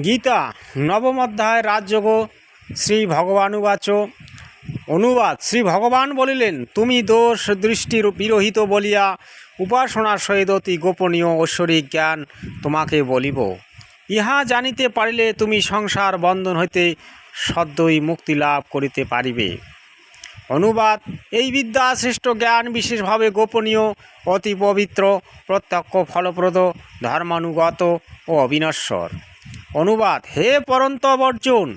গীতা, নবম অধ্যায়, রাজযোগ, শ্রী ভগবানুবাচ। অনুবাদ, শ্রী ভগবান বলিলেন, তুমি দোষ দৃষ্টির বিরহিত বলিয়া উপাসনার সহিত অতি গোপনীয় ঐশ্বরিক জ্ঞান তোমাকে বলিব। ইহা জানিতে পারিলে তুমি সংসার বন্ধন হইতে সদ্যই মুক্তি লাভ করিতে পারিবে। অনুবাদ, এই বিদ্যা শ্রেষ্ঠ জ্ঞান বিশেষভাবে গোপনীয়, অতি পবিত্র, প্রত্যক্ষ, ফলপ্রদ, ধর্মানুগত ও অবিনশ্বর। অনুবাদ, হে পরন্তব অর্জুন।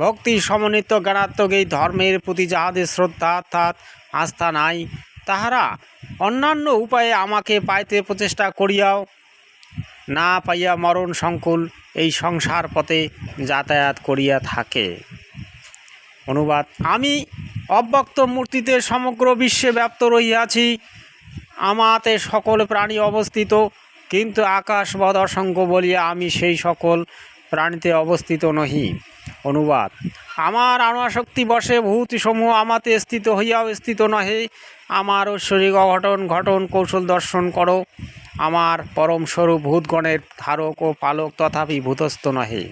ভক্তি সমন্বিত জ্ঞানাত্মক এই ধর্মের প্রতি যাহাদের শ্রদ্ধা, অর্থাৎ আস্থা নাই, তাহারা অন্যান্য উপায়ে আমাকে পাইতে প্রচেষ্টা করিয়াও না পাইয়া মরণ সংকুল এই সংসার পথে যাতায়াত করিয়া থাকে। অনুবাদ, আমি অব্যক্ত মূর্তিতে সমগ্র বিশ্বে ব্যাপ্ত রহিয়াছি, আমাতে সকল প্রাণী অবস্থিত, কিন্তু আকাশবধ অসংখ্য বলিয়া আমি সেই সকল প্রাণীতে অবস্থিত নহি। অনুবাদ, আমার আণাশক্তি বসে, ভূতিসমূহ আমাতে স্থিত হইয়াও স্থিত নহে। আমার ঐশ্বরিক অঘটন, ঘটন, কৌশল দর্শন করো। আমার পরম স্বরূপ ভূতগণের ধারক ও পালক তথাপি ভূতস্থ নহে।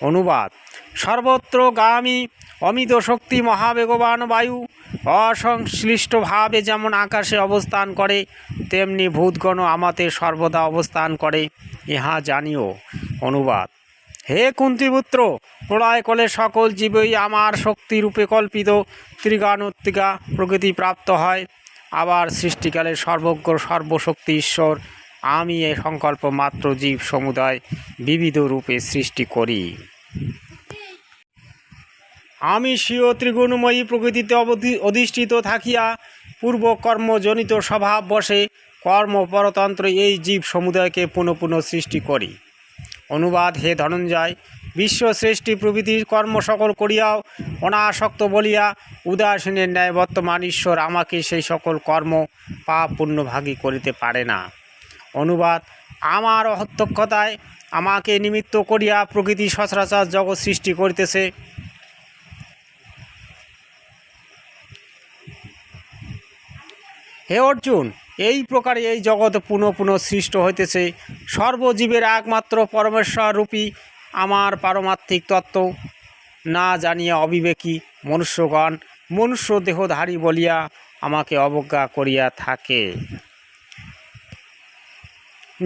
অনুবাদ, সর্বত্র গামী, অমিত শক্তি, মহাবেগবান বায়ু অসংশ্লিষ্টভাবে যেমন আকাশে অবস্থান করে, তেমনি ভূতগণ আমাতে সর্বদা অবস্থান করে। ইহা জানিও। অনুবাদ হে কুন্তিপুত্র, প্রলয় কলে সকল জীবই আমার শক্তিরূপে কল্পিত, ত্রিগানুত্তিকা প্রকৃতি প্রাপ্ত হয়। আবার সৃষ্টিকালে সর্বজ্ঞ, সর্বশক্তি ঈশ্বর, আমি এ সংকল্প মাত্র জীব সমুদায় বিবিধ রূপে সৃষ্টি করি। আমি স্বীয় ত্রিগুণময়ী প্রকৃতিতে অধিষ্ঠিত থাকিয়া পূর্ব কর্মজনিত স্বভাব বসে কর্ম পরতন্ত্র এই জীব সমুদায়কে পুনঃ পুনঃ সৃষ্টি করি। অনুবাদ হে ধনঞ্জয়, বিশ্ব সৃষ্টি প্রভৃতির কর্ম সকল করিয়াও, অনাসক্ত বলিয়া উদাসীনের ন্যায় বর্তমান ঈশ্বর আমাকে সেই সকল কর্ম পাপ পুণ্যভাগী করিতে পারে না। অনুবাদ, আমার অহত্যক্ষতায় আমাকে নিমিত্ত করিয়া প্রকৃতি সচরাচর জগৎ সৃষ্টি করিতেছে। হে অর্জুন এই প্রকারে এই জগৎ পুনঃ পুনঃ সৃষ্ট হইতেছে। সর্বজীবের একমাত্র পরমেশ্বর রূপী আমার পারমার্থিক তত্ত্ব। না জানিয়া অবিবেকী মনুষ্যগণ মনুষ্য দেহধারী বলিয়া আমাকে অবজ্ঞা করিয়া থাকে।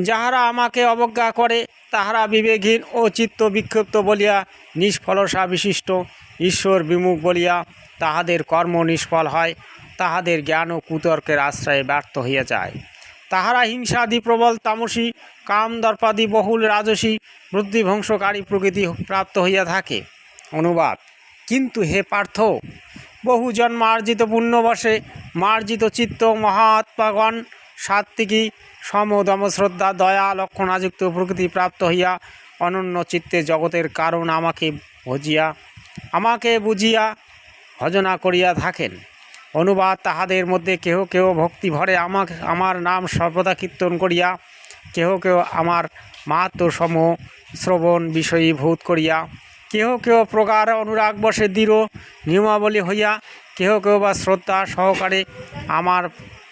যাহারা আমাকে অবজ্ঞা করে, তাহারা বিবেকহীন ও চিত্ত বিক্ষিপ্ত বলিয়া নিষ্ফলসা বিশিষ্ট ঈশ্বর বিমুখ বলিয়া তাহাদের কর্ম নিষ্ফল হয়। তাহাদের জ্ঞান ও কুতর্কের আশ্রয়ে ব্যর্থ হইয়া যায়। তাহারা হিংসাদি, প্রবল তামসী কাম দর্পাদি বহুল রাজসী বুদ্ধিধ্বংসকারী প্রকৃতি প্রাপ্ত হইয়া থাকে। অনুবাদ, কিন্তু হে পার্থ, বহু জন্মার্জিত পুণ্যবশে মার্জিত চিত্ত মহাত্মাগণ সাত্বিকী সমদম শ্রদ্ধা, দয়া, লক্ষণাযুক্ত প্রকৃতি প্রাপ্ত হইয়া অনন্য চিত্তে জগতের কারণ আমাকে ভজিয়া আমাকে বুঝিয়া ভজনা করিয়া থাকেন। অনুবাদ তাহাদের মধ্যে কেহ কেহ ভক্তি ভরে আমাকে, আমার নাম সর্বদা কীর্তন করিয়া, কেহ কেহ আমার মাহাত্ম সমূহ শ্রবণ বিষয়ীভূত করিয়া, কেহ কেহ প্রকার অনুরাগ বসে দৃঢ় নিয়মাবলী হইয়া, কেহ কেহ বা শ্রদ্ধা সহকারে আমার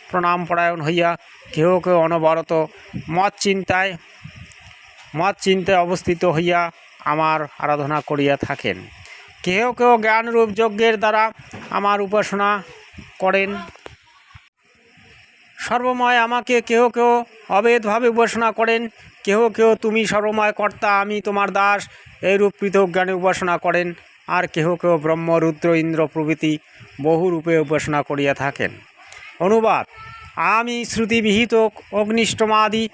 প্রণাম পরায়ণ হইয়া, কেহ কেহ অনবরত মত চিন্তায় মত চিন্তায় অবস্থিত হইয়া আমার আরাধনা করিয়া থাকেন। কেহ কেহ জ্ঞানরূপ যজ্ঞের দ্বারা আমার উপাসনা করেন। সর্বময় আমাকে কেহ কেউ অবেধভাবে উপাসনা করেন। কেহ কেউ তুমি সর্বময় কর্তা, আমি তোমার দাস। এইরূপ পৃথক জ্ঞানে উপাসনা করেন। আর কেহ কেউ ব্রহ্ম, রুদ্র, ইন্দ্র প্রভৃতি বহুরূপে উপাসনা করিয়া থাকেন। অনুবাদ, আমি শ্রুতিবিহিত অগ্নিষ্টমাদি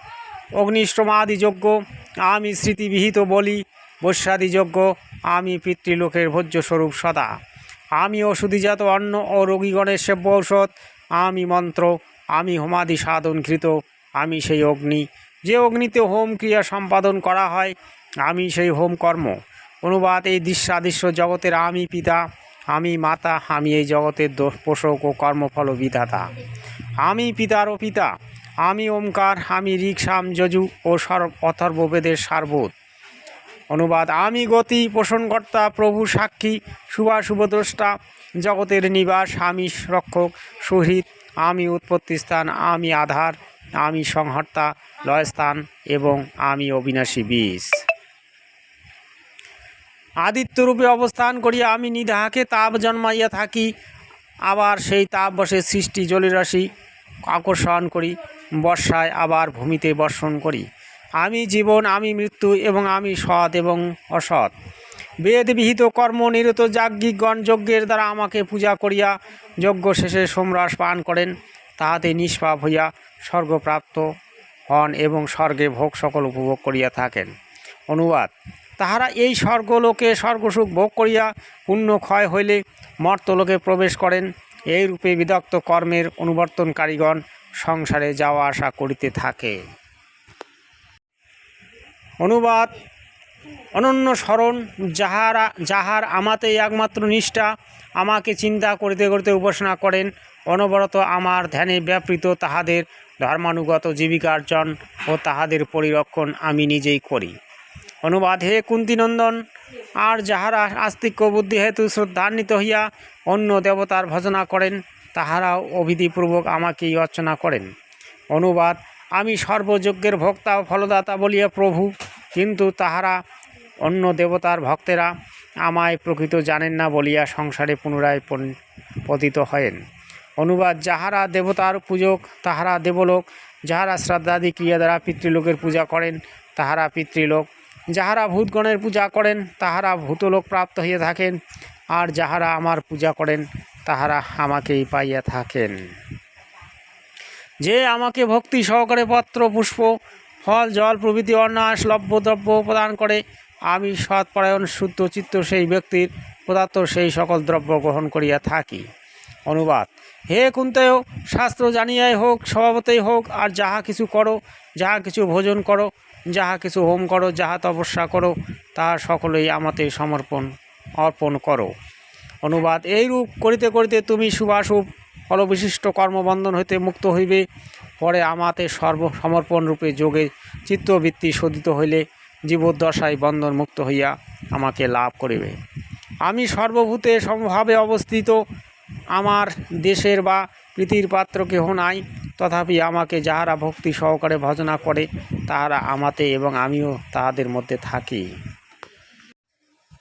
অগ্নিষ্টমাদি যজ্ঞ। আমি স্মৃতিবিহিত বলি, বৈশ্যাদি যজ্ঞ। আমি পিতৃলোকের ভোজ্যস্বরূপ সদা। আমি ওষুধিজাত অন্ন ও রোগীগণের সেব্য ঔষধ, আমি মন্ত্র, আমি হোমাদি সাধনকৃত আমি সেই অগ্নি। যে অগ্নিতে হোম ক্রিয়া সম্পাদন করা হয়, আমি সেই হোম কর্ম। অনুবাদ এই দৃশ্যাদৃশ্য জগতের আমি পিতা, আমি মাতা, আমি এই জগতের দোষ পোষক ও কর্মফল বিধাতা। আমি পিতারও পিতা, আমি ওমকার, আমি ঋক্সাম, যজু ও সর্ব অথর্ববেদের সারবোধ। অনুবাদ আমি গতি, পোষণকর্তা, প্রভু সাক্ষী শুভাশুভদ্রষ্টা জগতের নিবাস, আমি রক্ষক সুহৃদ আমি উৎপত্তি স্থান, আমি আধার, আমি সংহর্তা, লয়স্থান এবং আমি অবিনাশী বীজ। আদিত্যরূপে অবস্থান করিয়া আমি নিধাকে তাপ জন্মাইয়া থাকি, আবার সেই তাপ বসে সৃষ্টি জলরাশি আকর্ষণ করি, বর্ষায় আবার ভূমিতে বর্ষণ করি। আমি জীবন, আমি মৃত্যু এবং আমি সৎ এবং অসৎ। বেদ বিহিত কর্ম নিরত যাজ্ঞিকগণ যজ্ঞের দ্বারা আমাকে পূজা করিয়া যজ্ঞ শেষে সোমরাস পান করেন। তাহাতে নিষ্পাপ হইয়া স্বর্গপ্রাপ্ত হন এবং স্বর্গে ভোগ সকল উপভোগ করিয়া থাকেন। অনুবাদ, তাহারা এই স্বর্গলোকে স্বর্গসুখ ভোগ করিয়া পুণ্য ক্ষয় হইলে মর্তলোকে প্রবেশ করেন। এই রূপে বিদগ্ধ কর্মের অনুবর্তনকারীগণ সংসারে যাওয়া আসা করিতে থাকে। অনুবাদ, অনন্য স্মরণ, যাহারা, যাহার আমাতেই একমাত্র নিষ্ঠা, আমাকে চিন্তা করিতে করিতে উপাসনা করেন, অনবরত আমার ধ্যানে ব্যাপৃত তাহাদের ধর্মানুগত জীবিকার্জন ও তাহাদের পরিরক্ষণ আমি নিজেই করি। অনুবাদ, হে কুন্তিনন্দন, আর যাহারা আস্তিক্য বুদ্ধি হেতু শ্রদ্ধান্বিত হইয়া অন্য দেবতার ভজনা করেন, তাহারাও অভিধিপূর্বক আমাকেই অর্চনা করেন। অনুবাদ আমি সর্বযজ্ঞের ভোক্তা ও ফলদাতা বলিয়া প্রভু, কিন্তু তাহারা অন্য দেবতার ভক্তেরা আমায় প্রকৃত জানেন না বলিয়া সংসারে পুনরায় পতিত হয়েন। অনুবাদ, যাহারা দেবতার পূজক, তাহারা দেবলোক, যাহারা শ্রদ্ধাদি ক্রিয়া দ্বারা পিতৃলোকের পূজা করেন, তাহারা পিতৃলোক। যাহারা ভূতগণের পূজা করেন, তাহারা ভূতলোক প্রাপ্ত হইয়া থাকেন, আর যাহারা আমার পূজা করেন, তাহারা আমাকেই পাইয়া থাকেন। যে আমাকে ভক্তি সহকারে পত্র, পুষ্প, ফল, জল, প্রভৃতি অন্যাস লভ্য দ্রব্য প্রদান করে। আমি সৎপরায়ণ, শুদ্ধ চিত্ত সেই ব্যক্তির পদার্থ সেই সকল দ্রব্য গ্রহণ করিয়া থাকি। অনুবাদ। হে কুন্তেয়, শাস্ত্র জানিয়াই হোক, স্বভাবতেই হোক, আর যাহা কিছু করো, যাহা কিছু ভোজন করো, যাহা কিছু হোম করো, যাহা তপস্যা করো, তাহা সকলেই আমাতে সমর্পণ, অর্পণ করো। অনুবাদ। এইরূপ করিতে করিতে তুমি শুভাশুভ ফলবিশিষ্ট কর্মবন্ধন হইতে মুক্ত হইবে। পরে আমাতে সর্ব সমর্পণ রূপে যোগে চিত্তবৃত্তি শোধিত হইলে জীবদ্দশায় বন্ধন মুক্ত হইয়া আমাকে লাভ করিবে। আমি সর্বভূতে সমভাবে অবস্থিত। আমার দেশের বা প্রীতির পাত্র কেহ নাই। তথাপি আমাকে যাহারা ভক্তি সহকারে ভজনা করে, তাহারা আমাতে এবং আমিও তাহাদের মধ্যে থাকি।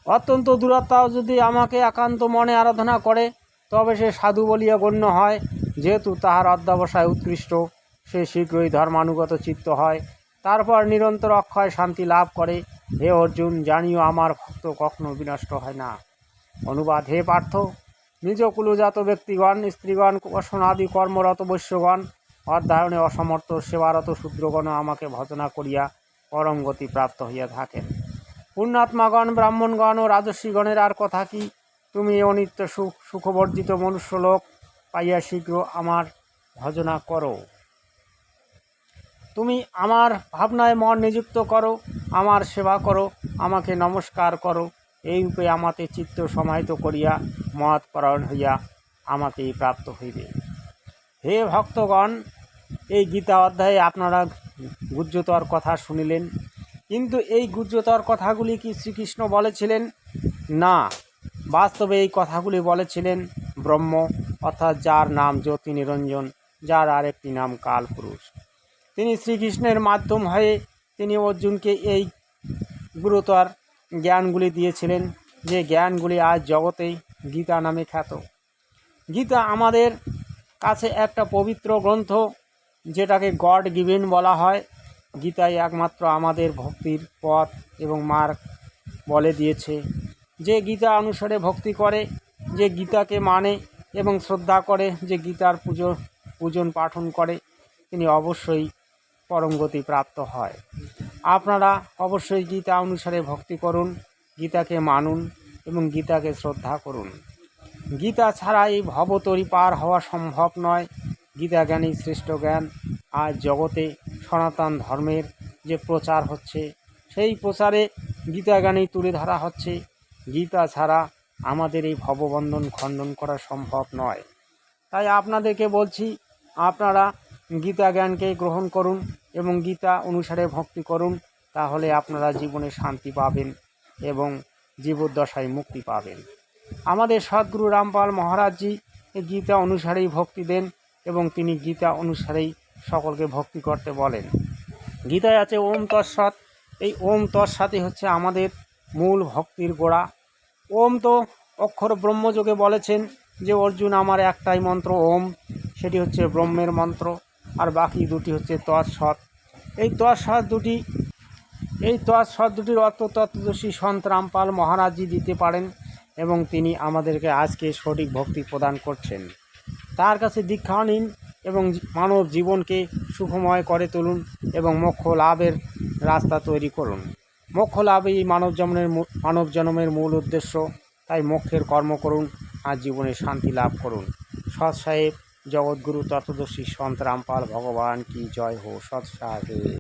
অত্যন্ত দূরত্বাও যদি আমাকে একান্ত মনে আরাধনা করে তবে সে সাধু বলিয়া গণ্য হয়, যেহেতু তাহার অধ্যাবসায় উৎকৃষ্ট, সে শীঘ্রই ধর্মানুগত চিত্ত হয়। তারপর নিরন্তর অক্ষয় শান্তি লাভ করে, হে অর্জুন, জানিও আমার ভক্ত কখনো বিনষ্ট হয় না। অনুবাদ, হে পার্থ, নিজ কুলজাত ব্যক্তিগণ, স্ত্রীগণ বসনাদি কর্মরত বৈশ্যগণ, অধ্যয়নে অসমর্থ সেবারত শূদ্রগণ আমাকে ভজনা করিয়া পরম গতি প্রাপ্ত হইয়া থাকেন। পুণ্যাত্মাগণ, ব্রাহ্মণগণ ও রাজস্বীগণের আর কথা কি? তুমি অনিত্য সুখ, সুখবর্জিত মনুষ্যলোক পাইয়া শীঘ্র আমার ভজনা করো। তুমি আমার ভাবনায় মন নিযুক্ত করো, আমার সেবা করো, আমাকে নমস্কার করো। এই রূপে আমাতে চিত্ত সমাহিত করিয়া মত পরায়ণ হইয়া আমাকেই প্রাপ্ত হইবে। হে ভক্তগণ, এই গীতা অধ্যায়ে আপনারা গুজ্জতর কথা শুনিলেন, কিন্তু এই গুজ্জতর কথাগুলি কি শ্রীকৃষ্ণ বলেছিলেন? না। বাস্তবে এই কথাগুলি বলেছিলেন ব্রহ্ম, অর্থাৎ যার নাম জ্যোতি নিরঞ্জন যার আরেকটি নাম কালপুরুষ। তিনি শ্রীকৃষ্ণের মাধ্যম হয়ে তিনি অর্জুনকে এই গুরুতর জ্ঞানগুলি দিয়েছিলেন, যে জ্ঞানগুলি আজ জগতেই গীতা নামে খ্যাত। গীতা আমাদের কাছে একটা পবিত্র গ্রন্থ, যেটাকে গড গিভেন বলা হয়। গীতায় একমাত্র আমাদের ভক্তির পথ এবং মার্গ বলে দিয়েছে। যে গীতা অনুসারে ভক্তি করে, যে গীতাকে মানে এবং শ্রদ্ধা করে, যে গীতার পুজো, পূজন পাঠন করে, তিনি অবশ্যই পরমগতি প্রাপ্ত হয়। আপনারা অবশ্যই গীতা অনুসারে ভক্তি করুন, গীতাকে মানুন এবং গীতাকে শ্রদ্ধা করুন। গীতা ছাড়া এই ভবতরি পার হওয়া সম্ভব নয়। গীতা জ্ঞানই শ্রেষ্ঠ জ্ঞান। আজ জগতে সনাতন ধর্মের যে প্রচার হচ্ছে, সেই প্রচারে গীতা জ্ঞানেই তুলে ধরা হচ্ছে। গীতা ছাড়া আমাদের এই ভববন্ধন খণ্ডন করা সম্ভব নয়। তাই আপনাদেরকে বলছি, আপনারা গীতা জ্ঞানকে গ্রহণ করুন এবং গীতা অনুসারে ভক্তি করুন, তাহলে আপনারা জীবনে শান্তি পাবেন এবং জীবদ্দশায় মুক্তি পাবেন। আমাদের সদ্গুরু রামপাল মহারাজজি গীতা অনুসারেই ভক্তি দেন এবং তিনি গীতা অনুসারেই সকলকে ভক্তি করতে বলেন। গীতায় আছে ওম তৎসৎ। এই ওম তৎসাতই হচ্ছে আমাদের মূল ভক্তির গোড়া। ওম তো অক্ষর ব্রহ্মযোগে বলেছেন যে, অর্জুন, আমার একটাই মন্ত্র, ওম। সেটি হচ্ছে ব্রহ্মের মন্ত্র, আর বাকি দুটি হচ্ছে তৎসৎ। এই তৎসৎ দুটি, এই তৎসৎ দুটির অর্থ তত্ত্বদর্শী সন্ত রামপাল মহারাজজি দিতে পারেন এবং তিনি আমাদেরকে আজকে সঠিক ভক্তি প্রদান করছেন। তার কাছে দীক্ষা নিন এবং মানব জীবনকে সুখময় করে তুলুন এবং মোক্ষ লাভের রাস্তা তৈরি করুন। মোক্ষ লাভ এই মানব জন্মের মানব জন্মের মূল উদ্দেশ্য। তাই মোক্ষের কর্ম করুন, আর জীবনে শান্তি লাভ করুন। সৎ সাহেব জগৎগুরু, তত্ত্বদর্শী সন্ত রামপাল ভগবান কি জয় হো সৎ সাহেব